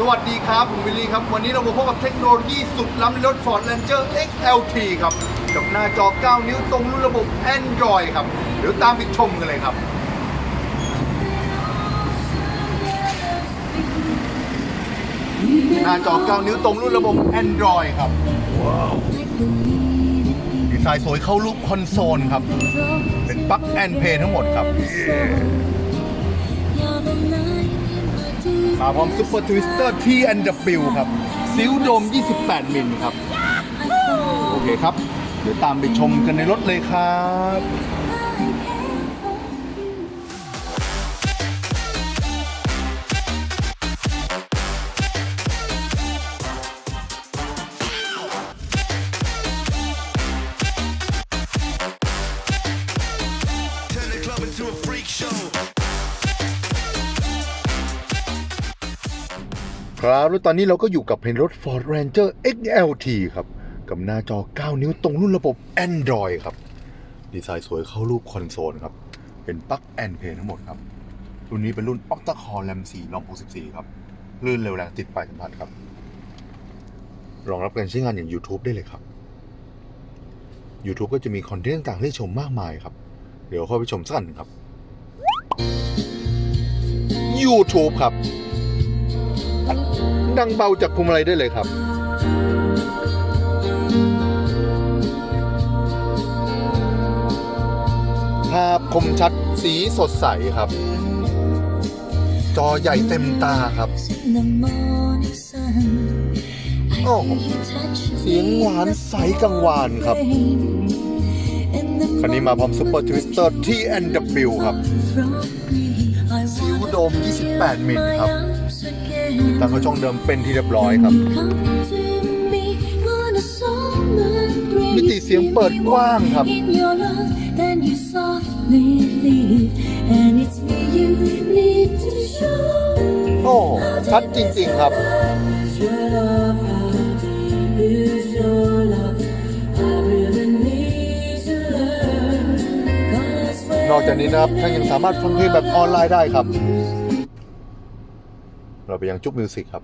สวัสดีครับ ผมวิลลี่ครับ วันนี้เรามาพบกับเทคโนโลยีสุดล้ำในรถ Ford Ranger XLT ครับ กับหน้าจอ 9 นิ้วตรงรุ่นระบบ Android ครับ เดี๋ยวตามไปชมกันเลยครับหน้าจอ 9 นิ้วตรงรุ่นระบบ Android ครับดีไซน์สวยเข้ารูปคอนโซลครับ เป็นปลั๊กแอนเพย์ทั้งหมดครับ มาพร้อมซุปเปอร์ทวิสเตอร์ T&W ครับซิลโดม 28 มิลครับ โอเคครับ เดี๋ยวตามไปชมกันในรถเลยครับ ครับ แล้วตอนนี้เราก็อยู่กับเพนรถ Ford Ranger XLT ครับ กับหน้าจอ 9 นิ้วตรงรุ่นระบบ Android ครับ ดีไซน์สวยเข้ารูปคอนโซลครับ เป็นปลั๊กแอนเพย์ทั้งหมดครับ รุ่นนี้เป็นรุ่น Octa Core RAM 4 ROM 64 ครับลื่นเร็วแรงติดปลายสัมผัสครับ รองรับการใช้งานอย่าง YouTube ได้เลยครับ YouTube ก็จะมีคอนเทนต์ต่างๆให้ชมมากมายครับ เดี๋ยวเข้าไปชมสักกันหนึ่งครับ YouTube ครับ ดังเบาจากพวงมาลัยได้เลยครับ ภาพคมชัดสีสดใสครับ จอใหญ่เต็มตาครับ โอ้โหเสียงหวานใสกังวานครับคันนี้มาพร้อมซุปเปอร์ทวิสเตอร์ T&W ครับซิวโดม 28 มิลครับ ตั้งเข้าช่องเดิมเป็นที่เรียบร้อยครับ มิติเสียงเปิดกว้างครับ โอ้ชัดจริง ๆ ครับนอกจากนี้นะครับท่านยังสามารถฟังเพลงแบบออนไลน์ได้ครับ เราไปยังจุ๊บมิวสิกครับ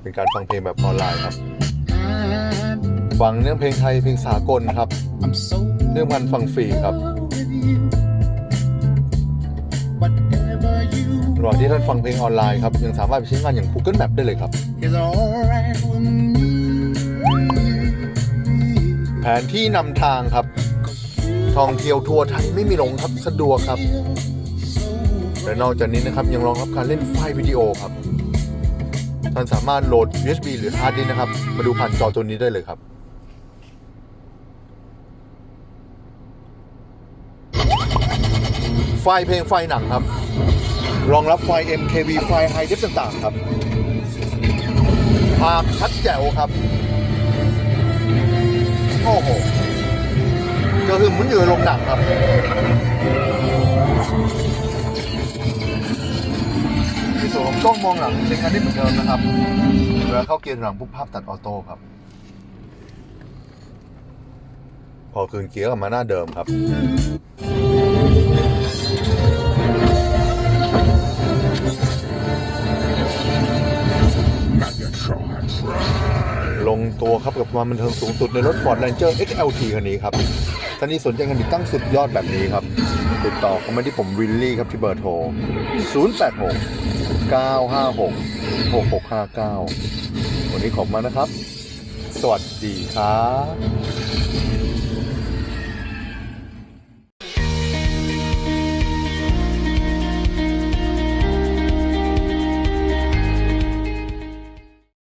เป็นการฟังเพลงแบบออนไลน์ครับ ฟังเนื้อเพลงไทยเพลงสากลครับ เรื่องมันฟังฟรีครับระหว่างที่ท่านฟังเพลงออนไลน์ครับ ยังสามารถไปใช้งานอย่าง Google Map ได้เลยครับ แผนที่นำทางครับท่องเที่ยวทั่วไทยไม่มีหลงครับสะดวกครับ และนอกจากนี้นะครับยังรองรับการเล่นไฟล์วิดีโอครับ ท่านสามารถโหลด USB หรือ Hard Disk นะครับ มาดูผ่านจอตัวนี้ได้เลยครับ ไฟล์เพลงไฟล์หนังครับ รองรับไฟล์ MKV ไฟล์ High Def ต่างๆครับภาพชัดแจ๋วครับ โอ้โหก็คือเหมุนอยู่ในโรงหนังครับ ส่วนของกล้องมองหลังใช้งานได้เหมือนเดิมนะครับเวลาเข้าเกียร์หลังปุ๊บภาพตัดออโต้ครับพอคืนเกียร์กลับมาหน้าเดิมครับลงตัวครับกับความบันเทิงสูงสุดในรถ Ford Ranger XLT คันนี้ครับ ท่านที่สนใจกันติดตั้งสุดยอดแบบนี้ครับ ติดต่อเข้ามาที่ผมวิลลี่ครับที่เบอร์โทร 086 956 6659 วันนี้ขอบมานะครับ สวัสดีครับ